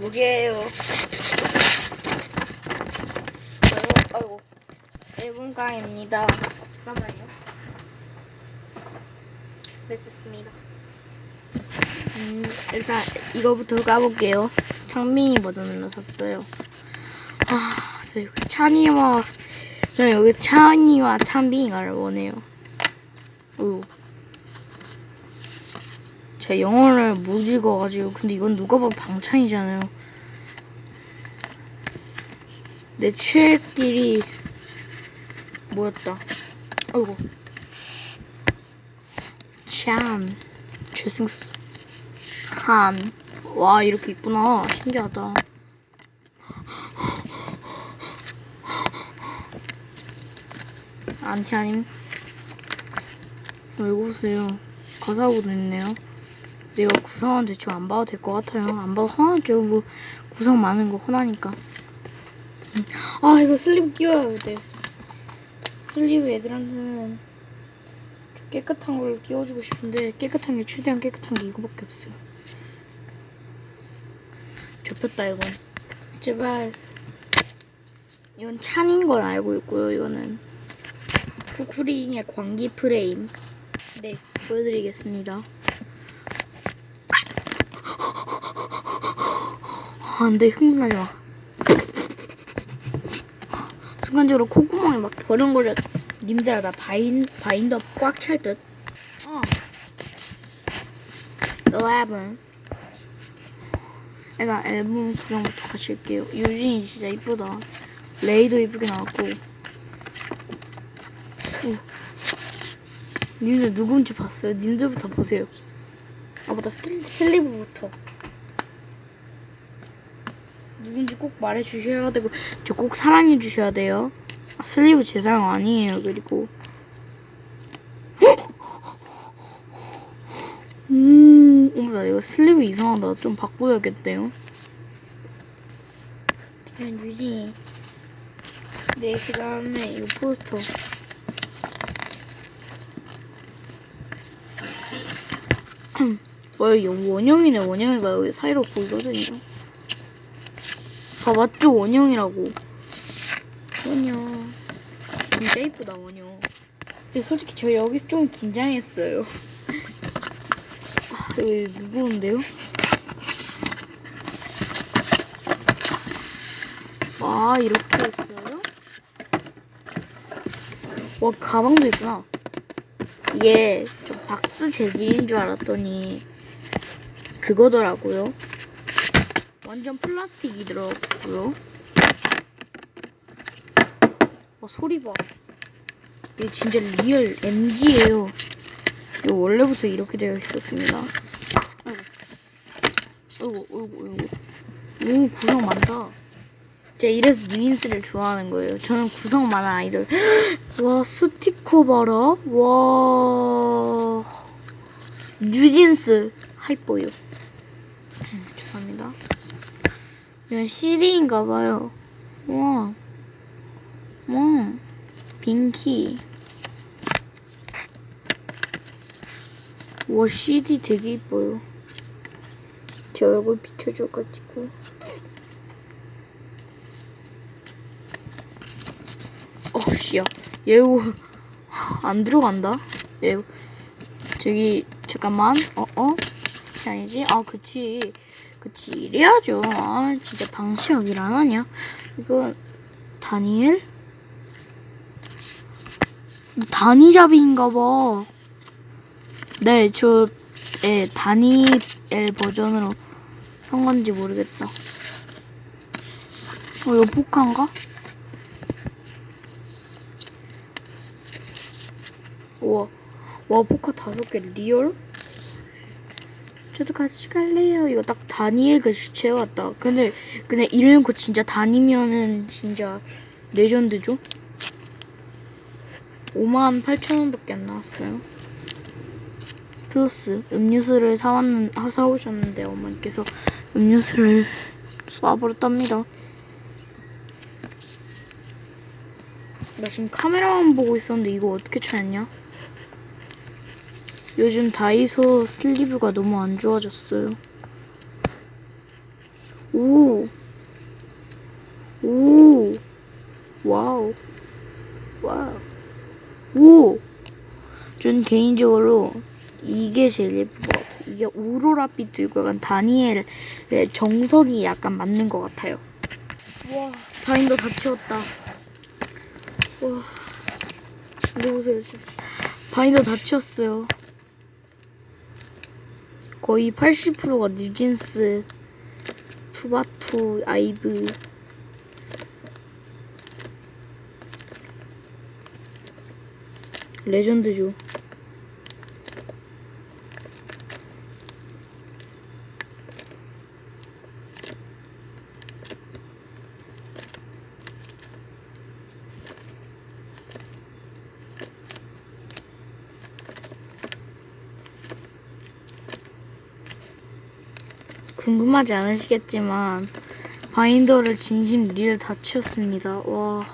뭐게요? 아이고, 아이고. 1분간입니다. 잠깐만요. 네, 됐습니다. 음, 일단 이거부터 까볼게요. 창민이 버전으로 샀어요. 아, 저 여기 찬이와 저는 여기서 찬이와 찬빈이가를 원해요. 어휴. 제가 영어를 못 읽어가지고 근데 이건 누가 봐도 방찬이잖아요. 내 최애끼리 뭐였다. 아이고. 참 죄송스 한. 와 이렇게 있구나. 신기하다. 안티 아님 어, 이거 보세요. 가사하고도 있네요. 내가 구성은 대충 안 봐도 될 것 같아요. 안 봐도 화나죠. 뭐 구성 많은 거 화나니까. 음. 아 이거 슬립 끼워야 돼. 슬립 애들한테는 좀 깨끗한 걸 끼워주고 싶은데 깨끗한 게 최대한 깨끗한 게 이거밖에 없어요. 접혔다 이건. 제발. 이건 찬인 걸 알고 있고요. 이거는 쿠쿠링의 광기 프레임. 네, 보여드리겠습니다. 안 돼, 흥분하지 마. 순간적으로 콧구멍이 막 버렁거려. 님들아, 나 바인, 바인더 꽉 찰 듯. 어. 11. 내가 앨범 구경부터 같이 할게요. 유진이 진짜 이쁘다. 레이도 이쁘게 나왔고. 오. 님들 누군지 봤어요? 님들부터 보세요. 아, 맞다. 슬- 슬리브부터. 누군지 꼭 말해 주셔야 되고, 저 꼭 사랑해 주셔야 돼요. 아, 슬리브 제 사랑 아니에요, 그리고. 음, 나 이거 슬리브 이상하다. 좀 바꿔야겠대요. 그냥 유진이. 네, 그 다음에 이 포스터. 와, 이 원형이네. 원형이가 여기 사이로 보이거든요. 아, 맞죠? 원형이라고. 원형. 진짜 이쁘다, 원형. 근데 솔직히 저 여기 좀 긴장했어요. 아, 여기 무거운데요? 와, 이렇게 했어요? 와, 가방도 있구나. 이게 좀 박스 재질인 줄 알았더니 그거더라고요. 완전 플라스틱이더라고요. 와 소리 봐. 이게 진짜 리얼 MG예요. 이거 원래부터 이렇게 되어 있었습니다. 아이고, 아이고, 아이고. 오 구성 많다. 제가 이래서 뉴인스를 좋아하는 거예요. 저는 구성 많은 아이돌. 와 스티커 봐라. 와 뉴진스 하이보요. 음, 죄송합니다. 이건 CD인가 봐요. 와, 와, 빙키. 와 CD 되게 이뻐요. 제 얼굴 비춰줘가지고. 어 씨야 얘고 안 들어간다 얘 저기 잠깐만 어 어 아니지 아 그치 그치 이래야죠. 아 진짜 방시혁 일안 하냐? 이거 다니엘? 다니잡이인가 봐 네 저 예, 다니엘 버전으로 산 건지 모르겠다. 어 이거 포카인가? 와, 와 포카 다섯 개 리얼? 저도 같이 갈래요. 이거 딱 다니엘 글씨 채웠다. 근데 근데 이래놓고 진짜 다니면은 진짜 레전드죠? 5만 8천 원밖에 안 나왔어요. 플러스 음료수를 사왔는 아, 사오셨는데 어머니께서 음료수를 쏴버렸답니다. 나 지금 카메라만 보고 있었는데 이거 어떻게 찾았냐? 요즘 다이소 슬리브가 너무 안 좋아졌어요. 오. 오. 와우. 와우. 오. 전 개인적으로 이게 제일 예쁜 것 같아요. 이게 오로라빛 들고 약간 다니엘의 정석이 약간 맞는 것 같아요. 와, 바인더 다 채웠다. 와, 근데 보세요. 바인더 다 채웠어요. 거의 80%가 뉴진스, 투바투, 아이브. 레전드죠. 궁금하지 않으시겠지만 바인더를 진심 리를 다 치웠습니다. 와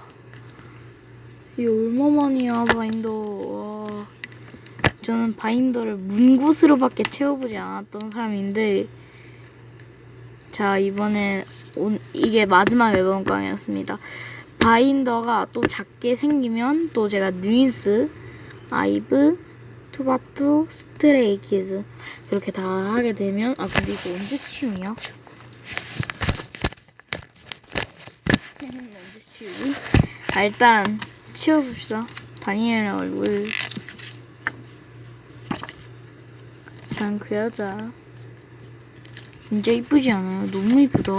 이게 얼마만이야 바인더. 와 저는 바인더를 문구스로밖에 채워보지 않았던 사람인데 자 이번에 온, 이게 마지막 앨범 강이었습니다. 바인더가 또 작게 생기면 또 제가 뉴인스, 아이브, 투바투, 스트레이 키즈 이렇게 다 하게 되면 아 근데 이거 언제 치우냐? 언제 치우지? 아, 일단 치워봅시다. 다니엘 얼굴 참 그 여자 진짜 이쁘지 않아요? 너무 이쁘다.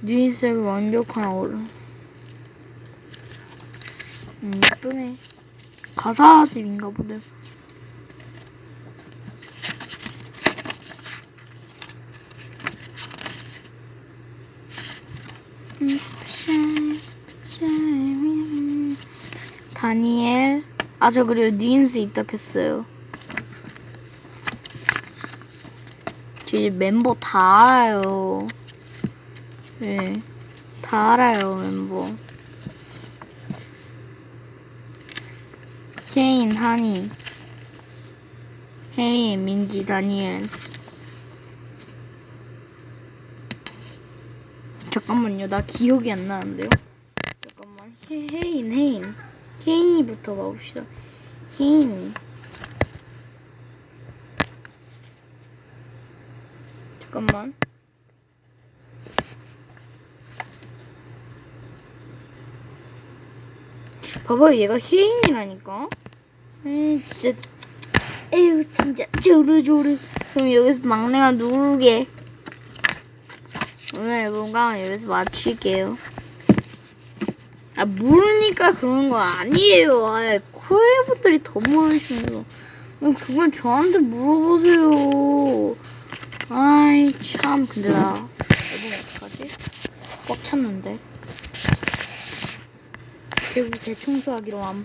뉴인스의 완벽한 얼굴 음 이쁘네. 가사집인가 보네. 다니엘. 아 저 그리고 뉴인스 입덕했어요. 저 이제 멤버 다 알아요. 네다 알아요 멤버 케인, 하니 해리, 민지, 다니엘 잠깐만요 나 기억이 안 나는데요? 잠깐만. 해, 혜인 혜인 케인이부터 봐봅시다. 케인이 잠깐만 봐봐요 얘가 혜인이라니까. 에이 진짜. 에휴 진짜. 조르조르. 그럼 여기서 막내가 누르게? 오늘 앨범가 여기서 마칠게요. 아 모르니까 그런 거 아니에요. 아, 코레분들이 더 모르시면서. 음, 그걸 저한테 물어보세요. 아이 참. 근데 나 앨범 어떡하지? 꽉 찼는데 결국 대청소하기로 함.